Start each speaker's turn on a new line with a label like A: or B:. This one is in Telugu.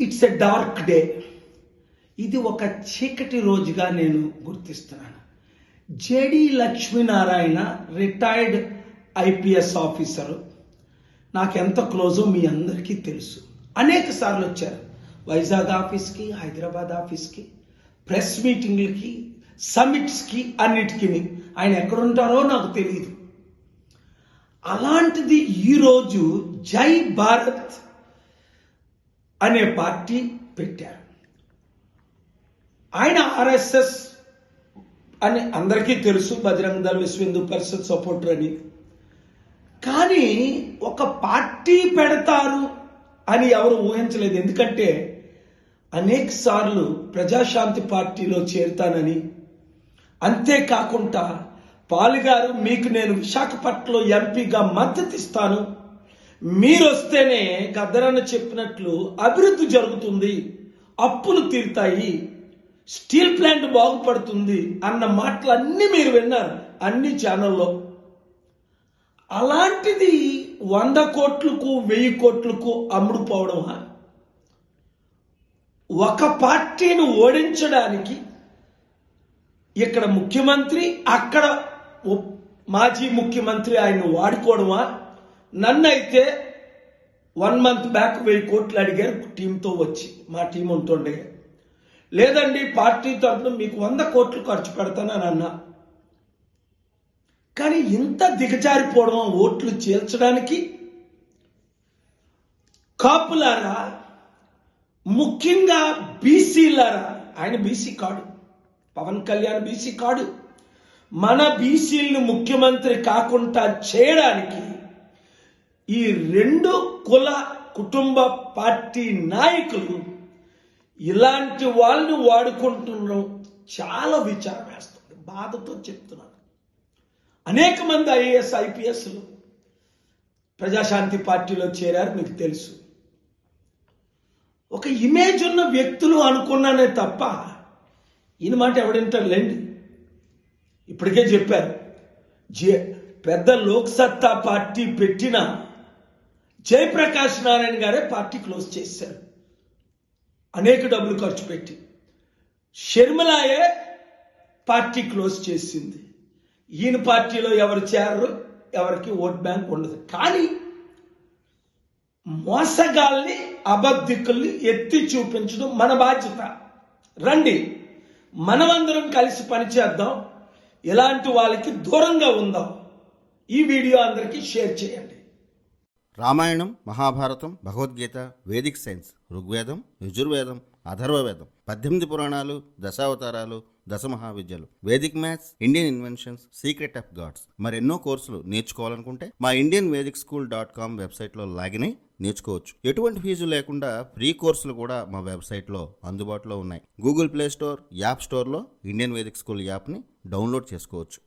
A: ఇట్స్ ఎ డార్క్ డే ఇది ఒక చీకటి రోజుగా నేను గుర్తిస్తున్నాను. JD Lakshminarayana retired IPS officer నాకు ఎంత క్లోజో మీ అందరికీ తెలుసు. అనేక సార్లు వచ్చారు. వైజాగ్ ఆఫీస్కి హైదరాబాద్ ఆఫీస్కి ప్రెస్ మీటింగ్లకి సమిట్స్కి అన్నిటికీ. ఆయన ఎక్కడుంటారో నాకు తెలియదు అలాంటిది ఈరోజు జై భారత్ అనే పార్టీ పెట్టారు. ఆయన ఆర్ఎస్ఎస్ అని అందరికీ తెలుసు బజరంగ దళ విశ్వ హిందూ పరిషత్ సపోర్టర్ అని. కానీ ఒక పార్టీ పెడతారు అని ఎవరు ఊహించలేదు. ఎందుకంటే అనేక సార్లు ప్రజాశాంతి పార్టీలో చేరుతానని. అంతేకాకుండా పాలుగారు మీకు నేను విశాఖపట్నంలో ఎంపీగా మద్దతు ఇస్తాను. మీరు వస్తేనే గద్దరన్న చెప్పినట్లు అభివృద్ధి జరుగుతుంది అప్పులు తీరుతాయి స్టీల్ ప్లాంట్ బాగుపడుతుంది అన్న మాటలన్నీ మీరు విన్నారు అన్ని ఛానల్లో. అలాంటిది వంద కోట్లకు వెయ్యి కోట్లకు అమ్ముడుపోవడమా ఒక పార్టీని ఓడించడానికి ఇక్కడ ముఖ్యమంత్రి అక్కడ మాజీ ముఖ్యమంత్రి ఆయన వాడుకోవడమా నన్ను అయితే వన్ మంత్ బ్యాక్ వెయ్యి కోట్లు అడిగారు టీంతో వచ్చి మా టీం ఉంటుండే. లేదండి పార్టీ తరఫున మీకు వంద కోట్లు ఖర్చు పెడతానని అన్నా. కానీ ఇంత దిగజారిపోవడం ఓట్లు చేల్చడానికి కాపులారా ముఖ్యంగా బీసీలారా ఆయన బీసీ కాడు పవన్ కళ్యాణ్ బీసీ కాడు మన బీసీలను ముఖ్యమంత్రి కాకుండా చేయడానికి ఈ రెండు కుల కుటుంబ పార్టీ నాయకులు ఇలాంటి వాళ్ళని వాడుకుంటున్నాం చాలా విచారం వేస్తుంది. బాధతో చెప్తున్నాను. అనేక మంది ఐఏఎస్ ఐపీఎస్లు ప్రజాశాంతి పార్టీలో చేరారు మీకు తెలుసు. ఒక ఇమేజ్ ఉన్న వ్యక్తులు అనుకున్నానే తప్ప ఈయన మాట ఎవడింటారు లేండి ఇప్పటికే చెప్పారు. జే పెద్ద లోక్సత్తా పార్టీ పెట్టిన జయప్రకాష్ నారాయణ గారే పార్టీ క్లోజ్ చేశారు. అనేక డబ్బులు ఖర్చు పెట్టి. షర్మిలాయే పార్టీ క్లోజ్ చేసింది. ఈయన పార్టీలో ఎవరు చేరరు ఎవరికి ఓట్ బ్యాంక్ ఉండదు. కానీ మోసగాల్ని అబద్ధికుల్ని ఎత్తి చూపించడం మన బాధ్యత. రండి మనమందరం కలిసి పనిచేద్దాం ఇలాంటి వాళ్ళకి దూరంగా ఉందాం. ఈ వీడియో అందరికీ షేర్ చేయండి.
B: రామాయణం మహాభారతం భగవద్గీత వేదిక్ సైన్స్ ఋగ్వేదం యజుర్వేదం అథర్వవేదం పద్దెనిమిది పురాణాలు దశావతారాలు దశ మహావిద్యలు vedic maths Indian inventions secret of gods. మరెన్నో కోర్సులు నేర్చుకోవాలనుకుంటే మా Indian vedic school dot com వెబ్సైట్లో లాగిన్ అయి నేర్చుకోవచ్చు. ఎటువంటి ఫీజు లేకుండా ఫ్రీ కోర్సులు కూడా మా వెబ్సైట్లో అందుబాటులో ఉన్నాయి. గూగుల్ ప్లే స్టోర్ యాప్ స్టోర్లో ఇండియన్ వేదిక్ స్కూల్ యాప్ని డౌన్లోడ్ చేసుకోవచ్చు.